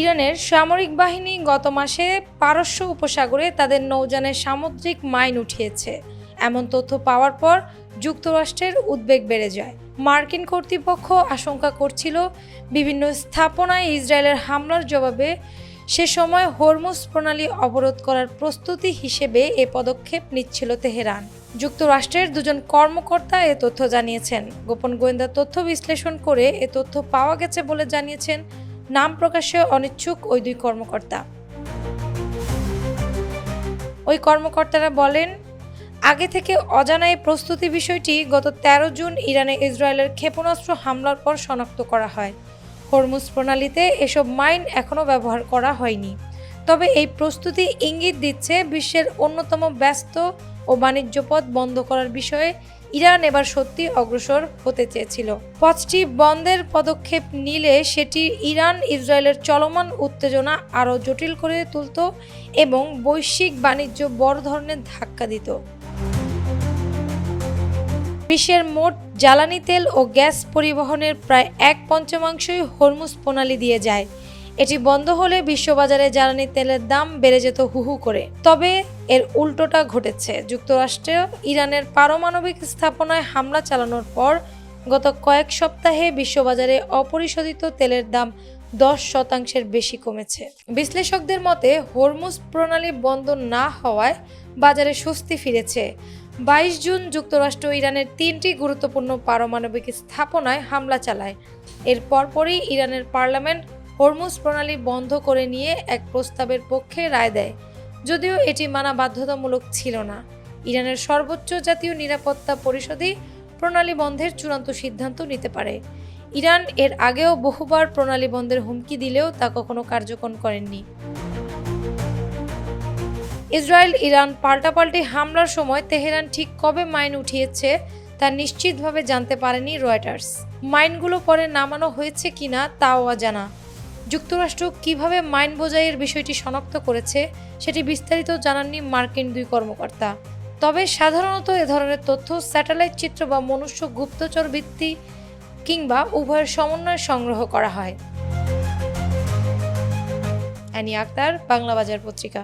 ইরানের সামরিক বাহিনী গত মাসে পারস্য উপসাগরে তাদের নৌযানে সামুদ্রিক মাইন উঠিয়েছে। এমন তথ্য পাওয়ার পর যুক্তরাষ্ট্রের উদ্বেগ বেড়ে যায়। মার্কিন কর্তৃপক্ষ আশঙ্কা করছিল, বিভিন্ন স্থাপনায় ইসরায়েলের হামলার জবাবে সে সময় হরমুজ প্রণালী অবরোধ করার প্রস্তুতি হিসেবে এ পদক্ষেপ নিচ্ছিল তেহরান। যুক্তরাষ্ট্রের দুজন কর্মকর্তা এ তথ্য জানিয়েছেন। গোপন গোয়েন্দা তথ্য বিশ্লেষণ করে এ তথ্য পাওয়া গেছে বলে জানিয়েছেন নাম প্রকাশে অনিচ্ছুক ওই দুই কর্মকর্তা। ওই কর্মকর্তারা বলেন, আগে থেকে অজানা এই প্রস্তুতি বিষয়টি গত ১৩ জুন ইরানে ইসরায়েলের ক্ষেপণাস্ত্র হামলার পর শনাক্ত করা হয়। হরমুজ প্রণালীতে এসব মাইন এখনও ব্যবহার করা হয়নি। তবে এই প্রস্তুতি ইঙ্গিত দিচ্ছে বিশ্বের অন্যতম ব্যস্ত ও বাণিজ্য পথ বন্ধ করার বিষয়ে ইরান এবার সত্যি অগ্রসর হতে চেয়েছিল। পথটি বন্ধের পদক্ষেপ নিলে সেটি ইরান ইসরায়েলের চলমান উত্তেজনা আরও জটিল করে তুলত এবং বৈশ্বিক বাণিজ্য বড় ধরনের ধাক্কা দিত। বিশ্বের মোট জ্বালানি তেল ও গ্যাস পরিবহনের প্রায় এক পঞ্চমাংশই হরমুজ প্রণালী দিয়ে যায়। এটি বন্ধ হলে বিশ্ববাজারে জ্বালানি তেলের দাম বেড়ে যেত হুহু করে। তবে এর উল্টোটা ঘটেছে। যুক্তরাষ্ট্র ইরানের পারমাণবিক স্থাপনায় হামলা চালানোর পর গত কয়েক সপ্তাহে বিশ্ববাজারে অপরিশোধিত তেলের দাম দশ শতাংশের বেশি কমেছে। বিশ্লেষকদের মতে, হরমুজ প্রণালী বন্ধ না হওয়ায় বাজারে স্বস্তি ফিরেছে। বাইশ জুন যুক্তরাষ্ট্র ইরানের তিনটি গুরুত্বপূর্ণ পারমাণবিক স্থাপনায় হামলা চালায়। এর পরপরই ইরানের পার্লামেন্ট হরমুজ প্রণালী বন্ধ করে নিয়ে এক প্রস্তাবের পক্ষে রায় দেয়। যদিও এটি মানা বাধ্যতামূলক ছিল না। ইরানের সর্বোচ্চ জাতীয় নিরাপত্তা পরিষদই প্রণালী বন্ধের চূড়ান্ত সিদ্ধান্ত নিতে পারে। ইরান এর আগেও বহুবার প্রণালী বন্ধের হুমকি দিলেও তা কখনো কার্যকর করেননি। ইসরায়েল ইরান পাল্টাপাল্টি হামলার সময় তেহরান ঠিক কবে মাইন উঠিয়েছে তা নিশ্চিতভাবে জানতে পারেনি রয়টার্স। মাইনগুলো পরে নামানো হয়েছে কিনা তাও অজানা। যুক্তরাষ্ট্র কীভাবে মাইন বোঝাইয়ের বিষয়টি শনাক্ত করেছে, সেটি বিস্তারিত জানাননি মার্কিন দুই কর্মকর্তা। তবে সাধারণত এ ধরনের তথ্য স্যাটেলাইট চিত্র বা মনুষ্য গুপ্তচর ভিত্তি কিংবা উভয়ের সমন্বয়ে সংগ্রহ করা হয়। অ্যানি আক্তার বাংলা বাজার পত্রিকা।